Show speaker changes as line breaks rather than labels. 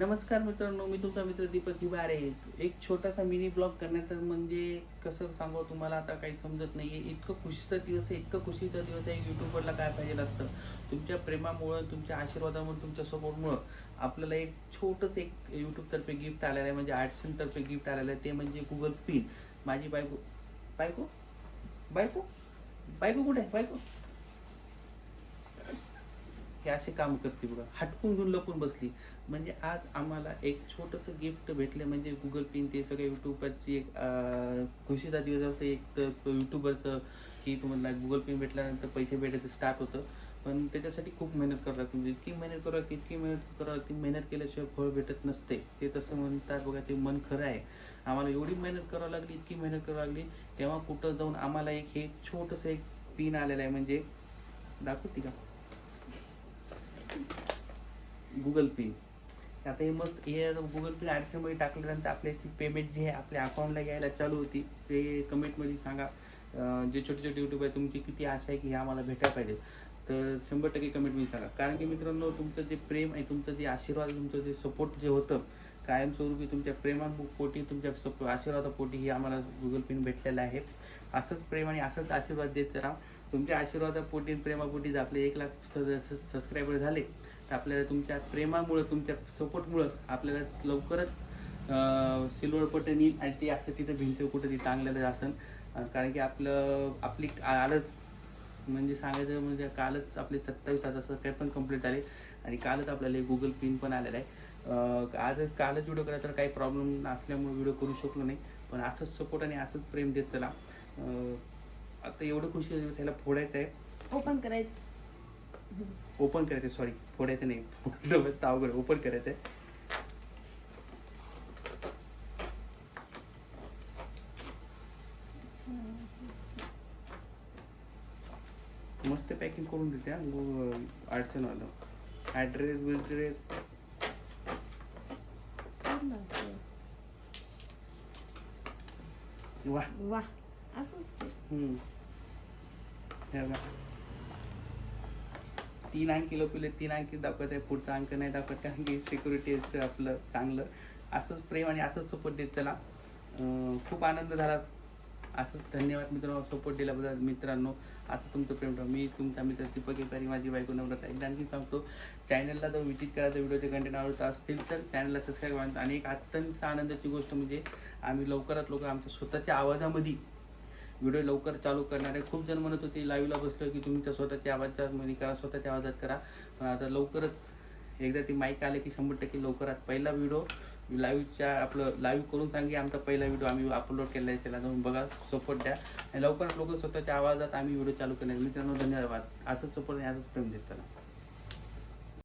नमस्कार मित्रांनो मी तुमचा मित्र दीपक हिवारे एक छोटासा मिनी ब्लॉग करण्याचं म्हणजे कसं सांगू तुम्हाला आता काही समजत नाही आहे इतकं खुशीचा दिवस आहे इतकं खुशीचा दिवस आहे यूट्यूबवरला काय पाहिजे असतं. तुमच्या प्रेमामुळं तुमच्या आशीर्वादामुळे तुमच्या सपोर्टमुळं आपल्याला एक छोटंसं एक यूट्यूबतर्फे गिफ्ट आलेलं आहे. म्हणजे आर्टसनतर्फे गिफ्ट आलेलं आहे. ते म्हणजे गुगल पिन माझी बायको बायको? बायको? बायको कुठे आहे? बायको? हे असे काम करते बघा. हटकून घेऊन लपून बसली. म्हणजे आज आम्हाला एक छोटंसं गिफ्ट भेटलं म्हणजे गुगल पिन ते सगळं युट्यूबरची एक खुशीचा दिवस असतो. एक तर युट्यूबरचं की तुम्हाला गुगल पिन भेटल्यानंतर पैसे भेटायचं स्टार्ट होतं. पण त्याच्यासाठी खूप मेहनत करावं लागते. म्हणजे इतकी मेहनत करावं लागते इतकी मेहनत करावं लागते मेहनत केल्याशिवाय फळ भेटत नसते. ते तसं म्हणतात बघा ते मन खरं आहे. आम्हाला एवढी मेहनत करावं लागली इतकी मेहनत करावं लागली. तेव्हा कुठं जाऊन आम्हाला एक हे छोटंसं एक पिन आलेलं आहे. म्हणजे दाखवते का? गुगल पे आता हे मस्त हे गुगल पे ॲडसेमध्ये टाकल्यानंतर आपल्याची पेमेंट जी आहे आपल्या अकाउंटला यायला चालू होती. ते कमेंटमध्ये सांगा जे छोटे छोटे यूट्यूब आहे तुमची किती आशा आहे की हे आम्हाला भेटायला पाहिजे? तर शंभर टक्के कमेंटमध्ये सांगा. कारण की मित्रांनो तुमचं जे प्रेम आहे तुमचं जे आशीर्वाद तुमचं जे सपोर्ट जे होतं कायमस्वरूपी तुमच्या प्रेमापोटी तुमच्या सप आशीर्वादापोटी ही आम्हाला गुगल पिन भेटलेलं आहे. असंच प्रेम आणि असंच आशीर्वाद देत राहा. तुमच्या आशीर्वादापोटी प्रेमापोटी जर आपले एक लाख सबस्क्रायबर झाले तर आपल्याला तुमच्या प्रेमामुळं तुमच्या सपोर्टमुळं आपल्याला लवकरच सिल्वर बटन येईल आणि ते असं तिथं भिंत कुठं ती टांगलेलं असेल कारण की आपलं आपली कालच म्हणजे सांगायचं म्हणजे कालच आपले सत्तावीस हजार सबस्क्राईब पण कंप्लीट झाले आणि कालच आपल्याला गुगल पिन पण आलेला आहे. आज कालच व्हिडिओ करा तर काही प्रॉब्लेम असल्यामुळे व्हिडिओ करू शकलो नाही. पण असंच सपोर्ट आणि असंच प्रेम देत चला. आता एवढं खुशी त्याला फोडायचं आहे
ओपन करायचं.
ओपन करायचं सॉरी फोडायचं नाही. फोडलं तर अवघड ओपन करायचं आहे मस्त पॅकिंग करून देते हा. अडचण आलं. ॲड्रेस बिड्रेस. वा
वा असं असते
हम्म. हे बघा. तीन अंकी लोकले तीन अंकी दाखवत आहे पुढचा अंक नाही दाखवत कारण की सिक्युरिटी आपलं चांगलं. असंच प्रेम आणि असंच सपोर्ट देत चला. खूप आनंद झाला. असंच धन्यवाद मित्रांनो सपोर्ट दिल्याबद्दल मित्रांनो. असं तुमचं प्रेम मी तुमचा मित्र दीपक एकारी माझी बायको नम्रता. एकदा आणखी सांगतो चॅनलला जर विजिट करायचं व्हिडिओचे कंटेंट आवडत असतील तर चॅनलला सबस्क्राईब करा. आणि एक अत्यंत आनंदाची गोष्ट म्हणजे आम्ही लवकरात लवकर आमच्या स्वतःच्या आवाजामध्ये व्हिडिओ लवकर चालू करणार आहे. खूप जण म्हणत होते लाईव्हला बसलो की तुम्ही त्या स्वतःच्या आवाजात म्हणजे करा स्वतःच्या आवाजात करा. पण आता लवकरच एकदा ती माईक आले की शंभर टक्के लवकरात पहिला व्हिडिओ लाईव्हच्या आपलं लाईव्ह करून सांगे आमचा पहिला व्हिडिओ आम्ही अपलोड केला आहे त्याला जाऊन बघा सपोर्ट द्या. आणि लवकरात लवकर स्वतःच्या आवाजात आम्ही व्हिडिओ चालू करणार मित्रांनो धन्यवाद. असंच सपोर्ट आणि असंच प्रेम देत चला.